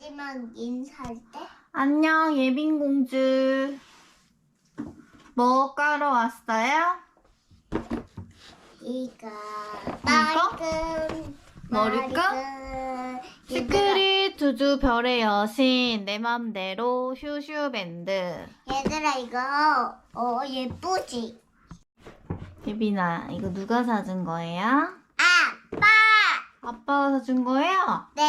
하지만 인사할 때 안녕, 예빈 공주. 뭐 까러 왔어요? 이거 이거? 머리끈 머리끈? 머리끈. 시크릿 두두 별의 여신 내 맘대로 슈슈밴드 얘들아 이거 어 예쁘지? 예빈아 이거 누가 사준 거예요? 아빠 아빠가 사준 거예요? 네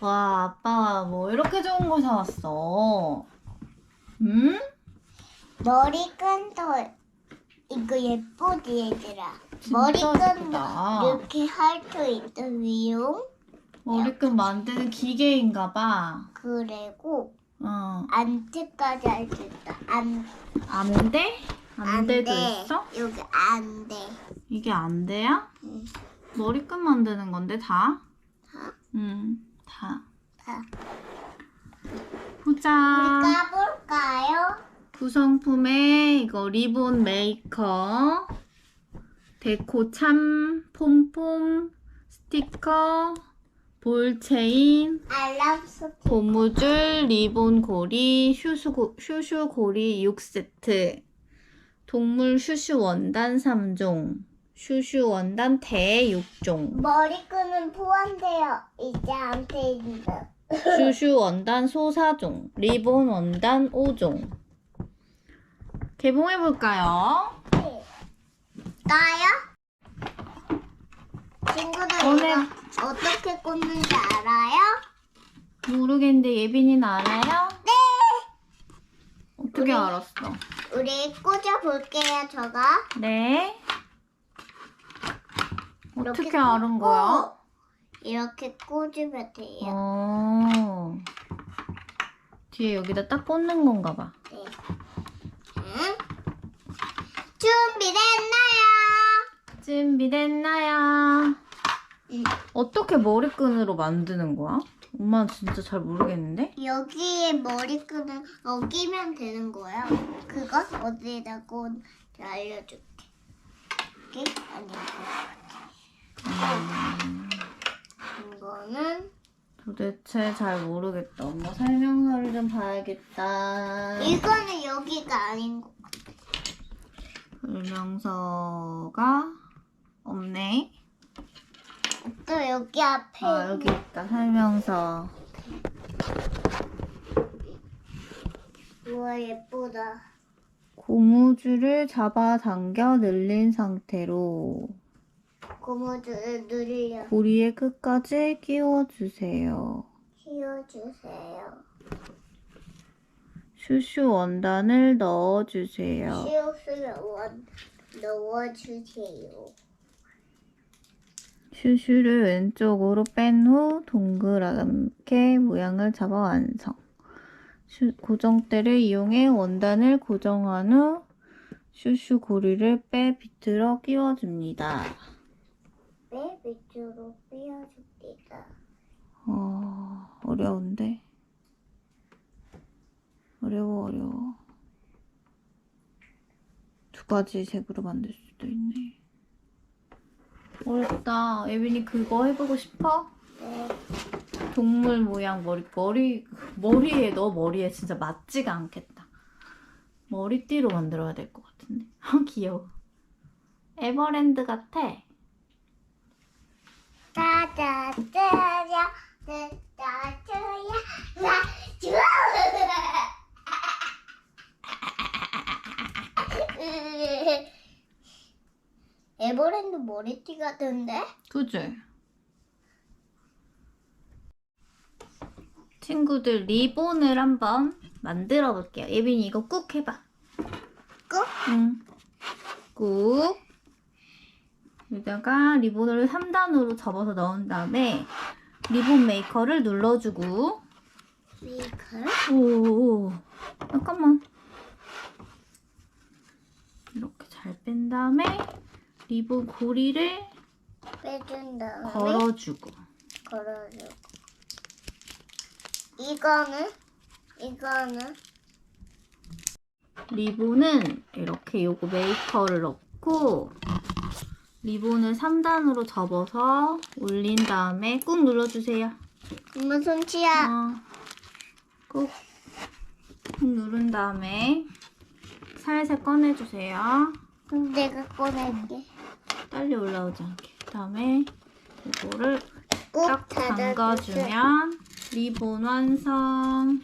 와 아빠가 뭐 이렇게 좋은 걸 사왔어 응? 머리끈도 이거 예쁘지 얘들아 진짜 머리끈도 예쁘다. 이렇게 할 수 있는 위용 머리끈 만드는 기계인가 봐 그리고 어. 안테까지 할 수 있다 안안 돼? 안 돼도 돼. 있어? 여기 안돼 이게 안 돼요? 응. 머리끈 만드는 건데 다? 다? 응, 다. 다 보자. 우리 까볼까요? 구성품에 이거 리본 메이커, 데코 참, 폼폼, 스티커, 볼 체인, 알람 소 고무줄, 리본 고리, 슈슈, 슈슈 고리 6세트, 동물 슈슈 원단 3종, 슈슈 원단 대 6종, 머리끈은 포함되어 있지 않습니다. 슈슈 원단 소 4종, 리본 원단 5종. 개봉해볼까요? 나요? 친구들 오늘- 이거 어떻게 꽂는지 알아요? 모르겠는데 예빈이는 알아요? 네. 어떻게 알았어? 우리 꽂아 볼게요. 저가 네. 어떻게 알은 거야? 이렇게 꽂으면 돼요. 어. 뒤에 여기다 딱 꽂는 건가 봐. 네. 응? 준비됐나요? 준비됐나요? 응. 어떻게 머리끈으로 만드는 거야? 엄마 진짜 잘 모르겠는데? 여기에 머리끈을 어기면 되는 거야. 그거 어디에다 꽂 알려줄게. 이게 아닌 것 같아. 이거는 도대체 잘 모르겠다. 엄마 설명서를 좀 봐야겠다. 이거는 여기가 아닌 거. 설명서가 없네. 또 여기 앞에 아, 여기 있다. 설명서. 우와 예쁘다. 고무줄을 잡아당겨 늘린 상태로 고무줄을 누르려 고리의 끝까지 끼워주세요. 씌워주세요. 슈슈 원단을 넣어주세요. 씌웠으면 원 넣어주세요. 슈슈를 왼쪽으로 뺀 후 동그랗게 모양을 잡아 완성. 슈- 고정대를 이용해 원단을 고정한 후 슈슈 고리를 빼 비틀어 끼워줍니다. 네 밑으로 삐어줍니다. 어, 어려운데? 어려워, 어려워. 두 가지 색으로 만들 수도 있네. 어렵다. 예빈이 그거 해보고 싶어? 네. 동물 모양 머리, 머리, 머리에, 너 머리에 진짜 맞지가 않겠다. 머리띠로 만들어야 될 것 같은데. 귀여워. 에버랜드 같아. 짜자짜자 짜자짜야 짜자 에버랜드 머리띠 같은데? 그지? 친구들 리본을 한번 만들어 볼게요. 예빈이 이거 꾹 해봐. 꾹? 응. 꾹. 여기다가 리본을 3단으로 접어서 넣은 다음에 리본 메이커를 눌러주고 미클 오 잠깐만 이렇게 잘 뺀 다음에 리본 고리를 빼준 다음에 걸어주고 걸어주고 이거는 이거는 리본은 이렇게 요거 메이커를 넣고 리본을 3단으로 접어서 올린 다음에 꾹 눌러주세요. 엄마 손치야. 어, 꾹, 꾹 누른 다음에 살살 꺼내주세요. 그럼 내가 꺼낼게. 빨리 올라오지 않게. 그 다음에 이거를 꼭 딱. 담가주면 리본 완성.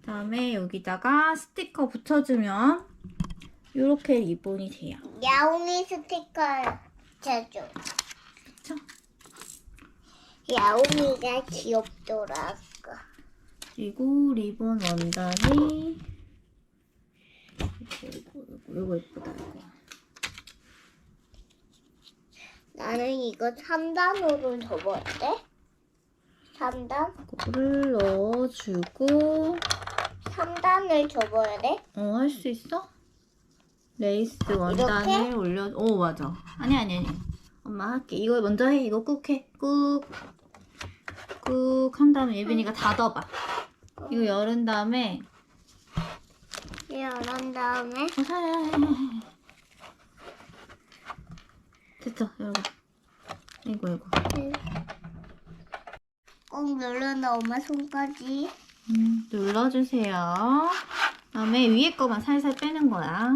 그 다음에 여기다가 스티커 붙여주면 이렇게 리본이 돼요. 야옹이 스티커 제조. 그쵸? 야옹이가 귀엽더라고. 그리고 리본 원단이 이거, 이거, 이거, 이거 예쁘다 이거. 나는 이거 3단으로 접었대. 3단? 이거를 넣어주고 3단을 접어야 돼? 어 할 수 있어? 레이스 원단을? 올려. 오 맞아. 아니 아니 아니. 엄마 할게. 이거 먼저 해. 이거 꾹 해. 꾹. 꾹 한 다음에 예빈이가 닫아봐. 이거 열은 다음에 이런 다음에 어, 해. 됐어. 열고. 이거 이거. 꼭 누르는 엄마 손까지. 음, 눌러주세요. 그다음에 위에 거만 살살 빼는 거야.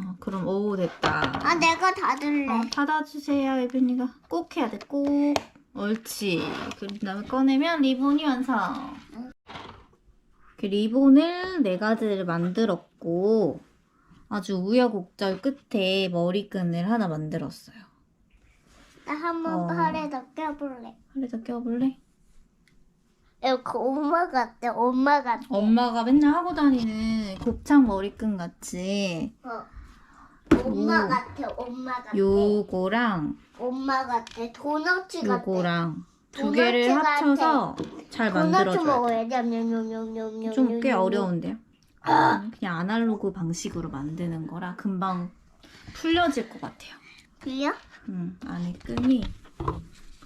어, 그럼 오 됐다. 아 내가 닫을래. 어, 닫아주세요, 예빈이가. 꼭 해야 돼, 꼭. 옳지. 그 다음에 꺼내면 리본이 완성. 그 리본을 네 가지를 만들었고, 아주 우여곡절 끝에 머리끈을 하나 만들었어요. 나 한번 어. 팔에다 껴볼래. 팔에다 껴볼래? 이거 엄마 같아. 엄마 같아. 엄마가 맨날 하고 다니는 곱창 머리끈 같이 어. 엄마 오. 같아. 엄마 같아. 요거랑 엄마 같아. 도너츠 같아. 요거랑 두 도넛 개를. 합쳐서 잘 도너츠 만들어줘요. 먹어야 돼. 냠냠냠냠냠냠. 좀 꽤 어려운데요? 그냥 아날로그 방식으로 만드는 거라 금방 풀려질 것 같아요. 그래요? 음, 안에 끈이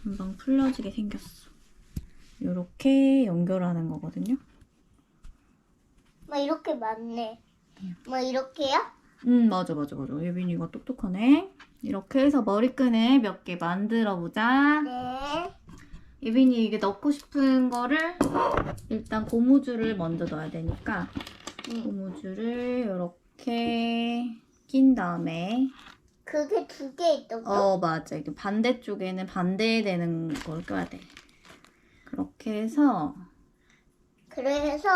금방 풀려지게 생겼어. 이렇게 연결하는 거거든요. 뭐 이렇게 맞네. 뭐 이렇게요? 음, 맞아, 맞아, 맞아. 예빈이가 똑똑하네. 이렇게 해서 머리끈을 몇 개 만들어 보자. 네. 예빈이 이게 넣고 싶은 거를 일단 고무줄을 먼저 넣어야 되니까 음. 고무줄을 이렇게 낀 다음에 그게 두 개 있던 거? 어 맞아 이게 반대쪽에는 반대되는 걸 껴야 돼 그렇게 해서 그래서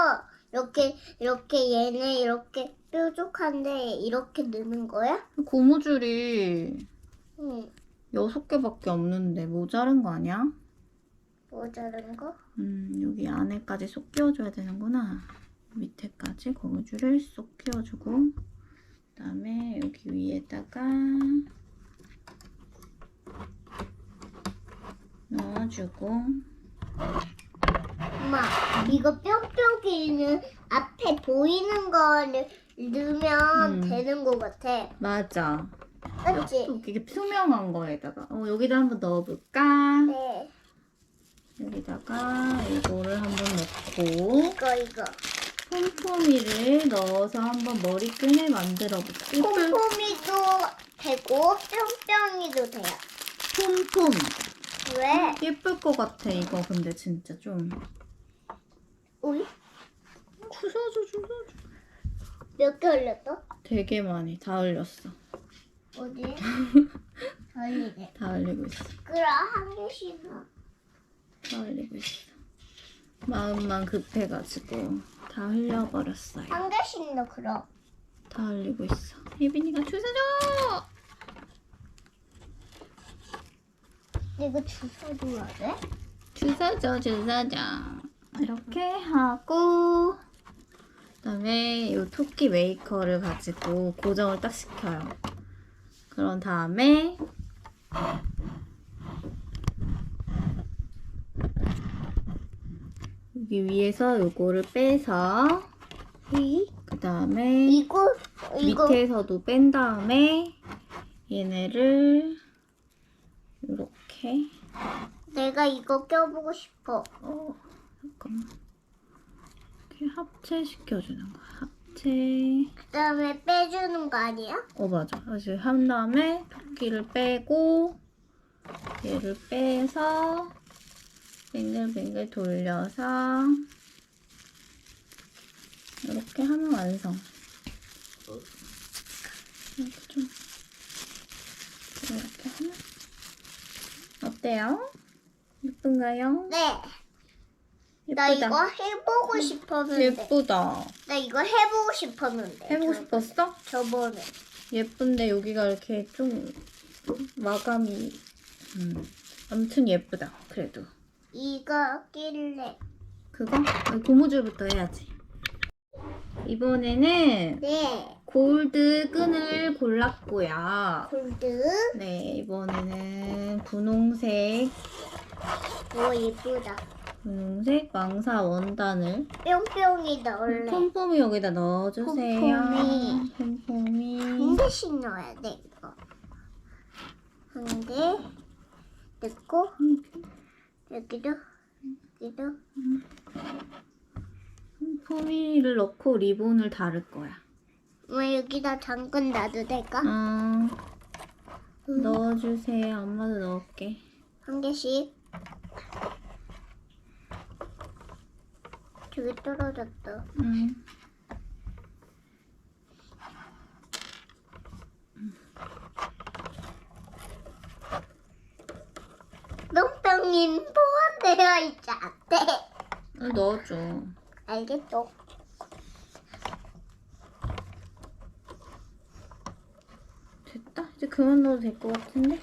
이렇게 이렇게 얘는 이렇게 뾰족한데 이렇게 넣는 거야? 고무줄이 응. 여섯 개밖에 없는데 모자른 거 아니야? 모자른 거? 음 여기 안에까지 쏙 끼워줘야 되는구나 밑에까지 고무줄을 쏙 끼워주고 그다음에 여기 위에다가 넣어주고 엄마 이거 뿅뿅이는 앞에 보이는 거를 넣으면 음. 되는 거 같아. 맞아 그렇지? 또 이게 투명한 거에다가 어, 여기다 한번 넣어볼까? 네. 여기다가 이거를 한번 넣고 이거 이거. 폼폼이를 넣어서 한번 머리끈을 만들어 볼까? 폼폼이도 되고 뿅뿅이도 돼요. 폼폼 왜? 예쁠 것 같아 이거 근데 진짜 좀 우리 주워줘 주워줘 몇 개 올렸어? 되게 많이 다 흘렸어 어디? 걸리네. 다 흘리고 있어 그럼 한 개씩 넣어. 다 흘리고 있어 마음만 급해가지고 다 흘려버렸어요. 한 개씩 넣어 그럼. 다 흘리고 있어. 혜빈이가 주워줘! 이거 주워 줘야 돼? 주워줘 주워줘. 이렇게 하고 그다음에 이 토끼 메이커를 가지고 고정을 딱 시켜요. 그런 다음에 여기 위에서 요거를 빼서 이? 그 다음에 이거 이거 밑에서도 뺀 다음에 얘네를 이렇게 내가 이거 껴보고 싶어. 어 잠깐만 이렇게 합체시켜주는 거야 이렇게 그다음에 빼주는 거 아니야? 어 맞아 다시 한 다음에 토끼를 빼고 얘를 빼서 뱅글뱅글 돌려서 이렇게 하면 완성 이렇게 좀 이렇게 하면 어때요? 예쁜가요? 네. 나 예쁘다 이거 해보고 싶었는데. 예쁘다 나 이거 해보고 싶었는데. 해보고 저- 싶었어? 저번에. 예쁜데 여기가 이렇게 좀 마감이 음. 아무튼 예쁘다 그래도 이거 끼래. 그거 고무줄부터 해야지 이번에는 네. 골드 끈을 골랐고요 골드. 네 이번에는 분홍색 오 예쁘다. 분홍색 망사 원단을 뿅뿅이 넣을래. 폼폼이 여기다 넣어주세요 폼폼이. 폼폼이 한 개씩 넣어야 돼 이거. 한 개. 넣고 여기도 여기도 폼폼이를 넣고 리본을 다를 거야 뭐 여기다 잠깐 놔도 될까? 어, 넣어주세요. 엄마도 넣을게. 한 개씩. 저기 떨어졌다. 응. 뿅뿅이 포함되어 있지 않대. 어, 넣어줘. 알겠어. 됐다. 이제 그만 넣어도 될 것 같은데?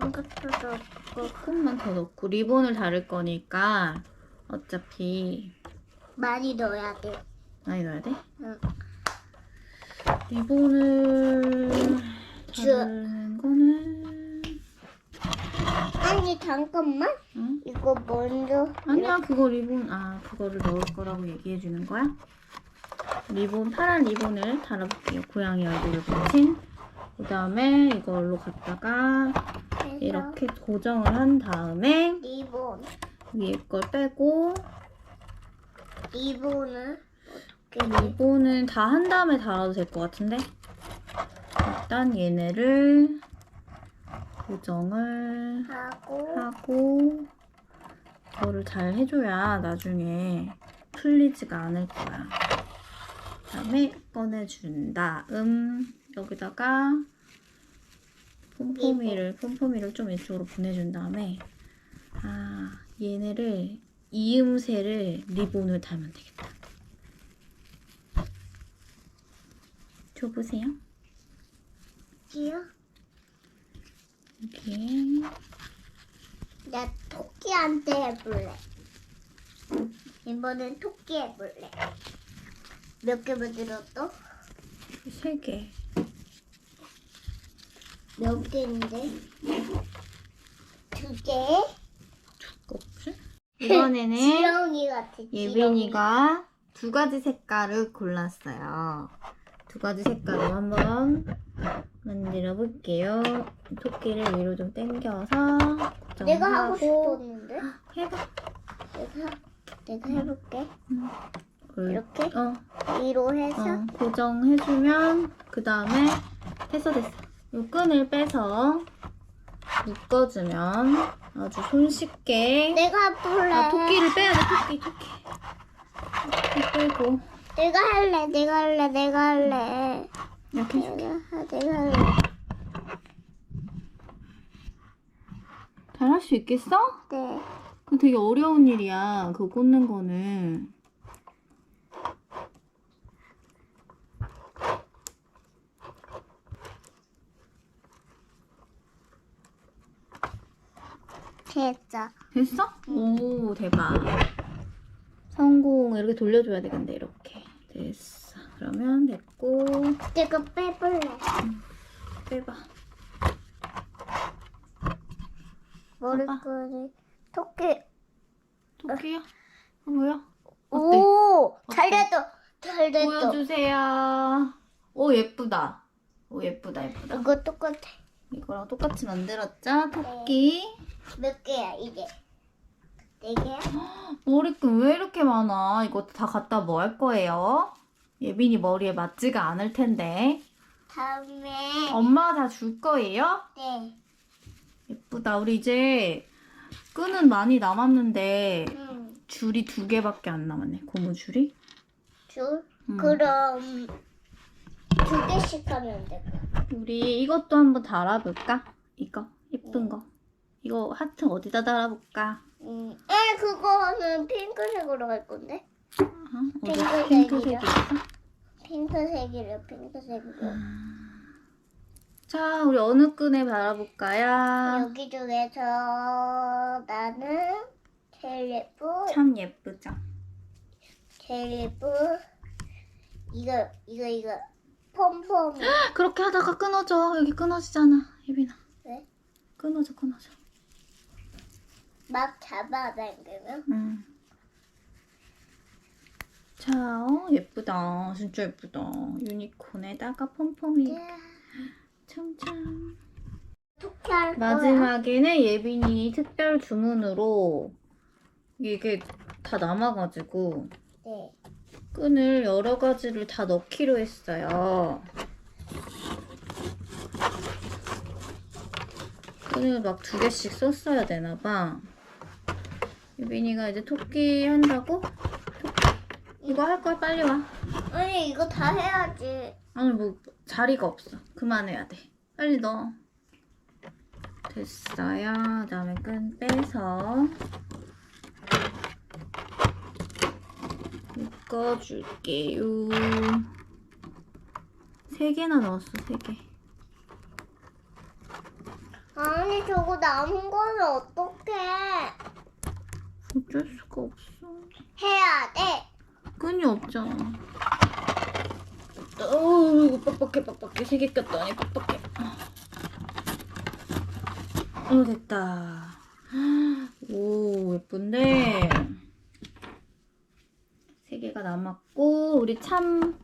이것도 조금만 더 넣고 리본을 다를 거니까 어차피 많이 넣어야 돼. 많이 넣어야 돼? 응. 리본을 주- 다르는 거는 아니 잠깐만. 응? 이거 먼저. 아니야 그거 리본 아 그거를 넣을 거라고 얘기해 주는 거야? 리본 파란 리본을 달아볼게요 고양이 얼굴을 붙인 그 다음에 이걸로 갖다가 이렇게 고정을 한 다음에 리본. 위에 걸 빼고 리본을 어떻게 해? 리본은 다 한 다음에 달아도 될 것 같은데 일단 얘네를 고정을 하고 하고 이거를 잘 해줘야 나중에 풀리지가 않을 거야. 그다음에 꺼내준 다음 여기다가 폼폼이를 폼폼이를 좀 이쪽으로 보내준 다음에 아 얘네를 이음새를 리본을 달면 되겠다. 줘보세요. 끼요? 이렇게 나 토끼한테 해볼래. 이번엔 토끼 해볼래. 몇 개 만들었어? 세 개. 몇 개인데? 두 개? 두껍지? 이번에는 지렁이 같아. 지렁이. 예빈이가 두 가지 색깔을 골랐어요. 두 가지 색깔로 한번 만들어 볼게요. 토끼를 위로 좀 당겨서 고정하고 내가 하고 싶었는데. 해봐. 내가 내가 해볼게. 올- 이렇게 어, 위로 해서 어, 고정해주면 그 다음에 됐어 됐어. 이 끈을 빼서 묶어주면 아주 손쉽게 내가 해볼래. 아 토끼를 빼야 돼 토끼 토끼 토끼 빼고 내가 할래. 내가 할래. 내가 할래. 이렇게 내가 하- 내가 할래. 잘할 수 있겠어? 네. 그 되게 어려운 일이야. 그거 꽂는 거는. 됐어. 됐어? 오, 대박. 성공. 이렇게 돌려줘야 돼, 근데 이렇게. 됐어. 그러면 됐고. 내가 빼볼래. 빼봐. 머리끈이 토끼. 토끼야? 어, 뭐야? 어때? 오? 잘 됐어. 잘 됐어. 보여주세요. 오, 예쁘다. 오, 예쁘다, 예쁘다. 이거 똑같아. 이거랑 똑같이 만들었죠? 토끼. 몇 개야 이게? 네 개야? 머리끈 왜 이렇게 많아? 이거 다 갖다 뭐 할 거예요? 예빈이 머리에 맞지가 않을 텐데. 다음에 엄마가 다줄 거예요? 네. 예쁘다. 우리 이제 끈은 많이 남았는데 음, 줄이 두 개밖에 안 남았네. 고무줄이. 줄. 음. 그럼 두 개씩 하면 돼. 우리 이것도 한번 달아볼까? 이거 예쁜 거. 이거 하트 어디다 달아볼까? 음, 아 그거는 핑크색으로 할 건데. 어? 어디 핑크색이죠. 핑크색이 있어? 핑크색이래 핑크색으로. 자, 우리 어느 끈에 달아볼까요? 여기 중에서 나는 제일 예쁜 참 예쁘죠? 제일 예쁜 이거 이거 이거 폼폼이 그렇게 하다가 끊어져. 여기 끊어지잖아, 예빈아. 왜? 끊어져, 끊어져. 막 잡아당기면 응. 자, 어, 예쁘다. 진짜 예쁘다. 유니콘에다가 폼폼이 참참. 할 거야? 마지막에는 예빈이 특별 주문으로 이게 다 남아가지고 네. 끈을 여러 가지를 다 넣기로 했어요. 끈을 막 두 개씩 썼어야 되나봐. 유빈이가 이제 토끼 한다고? 이거 할 거야 빨리 와. 아니 이거 다 해야지. 아니 뭐 자리가 없어. 그만해야 돼. 빨리 넣어. 됐어요. 그다음에 끈 빼서 묶어줄게요. 세 개나 넣었어. 세 개. 아니 저거 남은 거는 어떡해? 어쩔 수가 없어. 해야 돼. 끈이 없잖아. 어우, 빡빡해, 빡빡해. 세개 꼈더니 빡빡해. 어, 됐다. 오, 예쁜데. 세 개가 남았고, 우리 참,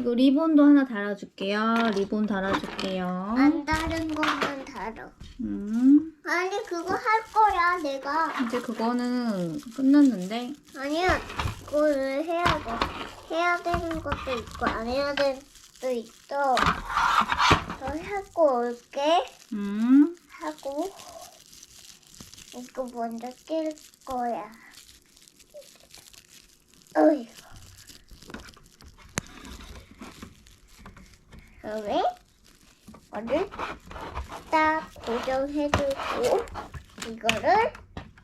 이거 리본도 하나 달아줄게요. 리본 달아줄게요. 안 다른 거만 달아. 음, 아니 그거 할 거야 내가. 이제 그거는 끝났는데. 아니야 그거를 해야 돼. 해야 되는 것도 있고 안 해야 되는 것도 있어. 더 하고 올게. 음, 하고 이거 먼저 낄 거야. 어이구. 다음에 이거를 딱 고정해주고 이거를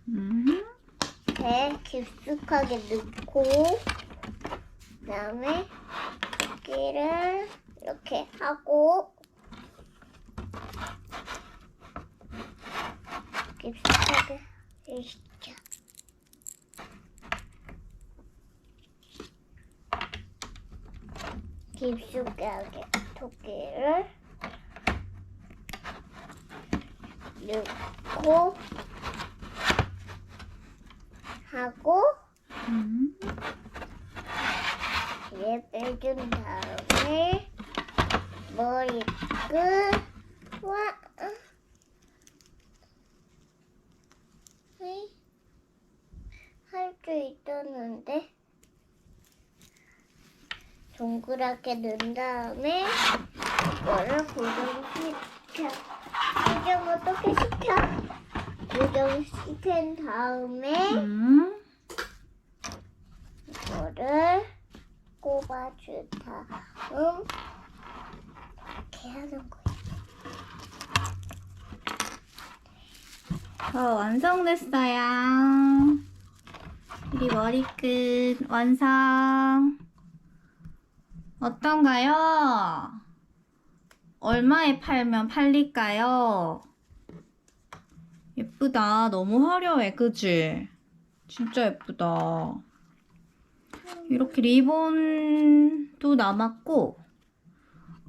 음. 배 깊숙하게 넣고 그다음에 끼를 이렇게 하고 깊숙하게 시켜. 깊숙하게 토끼를 넣고 하고 음. 얘 빼준 다음에 머리 끝와 할수 있었는데 동그랗게 넣은 다음에 이거를 고정시켜 고정 어떻게 시켜? 고정시킨 다음에 음. 이거를 꼽아준 다음 이렇게 하는 거야. 저 완성됐어요. 우리 머리끝 완성. 어떤가요? 얼마에 팔면 팔릴까요? 예쁘다. 너무 화려해. 그지? 진짜 예쁘다. 이렇게 리본도 남았고,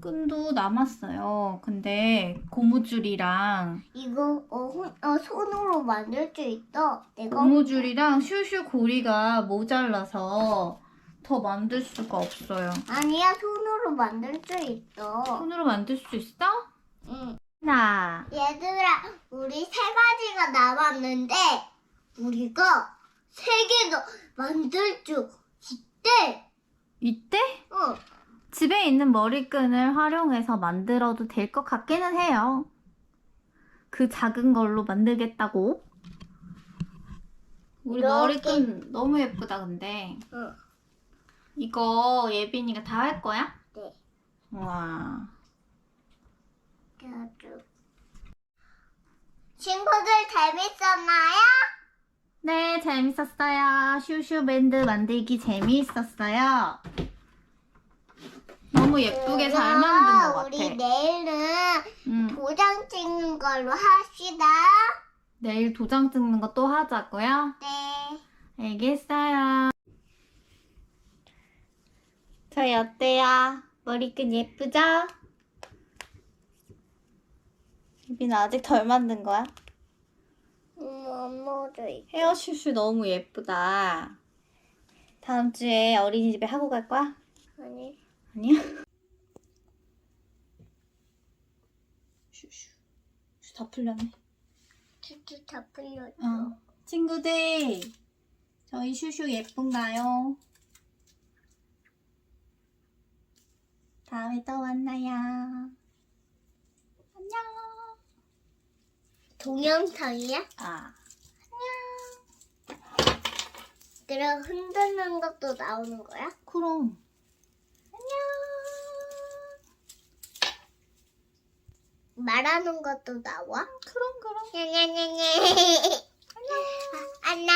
끈도 남았어요. 근데 고무줄이랑 이거 어, 혼- 어, 손으로 만들 수 있어. 내가 고무줄이랑 슈슈 고리가 모자라서 더 만들 수가 없어요. 아니야 손으로 만들 수 있어. 손으로 만들 수 있어? 응. 나. 얘들아, 우리 세 가지가 남았는데 우리가 세 개도 만들 수 있대. 이때? 응. 집에 있는 머리끈을 활용해서 만들어도 될 것 같기는 해요. 그 작은 걸로 만들겠다고? 우리 이렇게. 머리끈 너무 예쁘다, 근데. 응. 이거 예빈이가 다 할 거야? 네. 우와. 쭉. 친구들 재밌었나요? 네, 재밌었어요. 슈슈밴드 만들기 재미있었어요. 너무 예쁘게 잘 만든 것 같아. 우리 내일은 음, 도장 찍는 걸로 합시다. 내일 도장 찍는 거 또 하자고요? 네. 알겠어요. 저희 어때요? 머리끈 예쁘죠? 예빈 아직 덜 만든 거야? 음, 엄마도 있 헤어 슈슈 너무 예쁘다. 다음 주에 어린이집에 하고 갈 거야? 아니. 아니야? 슈슈. 슈 다 풀렸네. 쭈쭈 다 풀렸어. 어. 친구들, 저희 슈슈 예쁜가요? 다음에 또 만나요. 안녕. 동영상이야? 아, 그럼 흔드는 것도 나오는 거야? 그럼. 말하는 것도 나와? 그럼, 그럼. 냐냐냐냐. 안녕.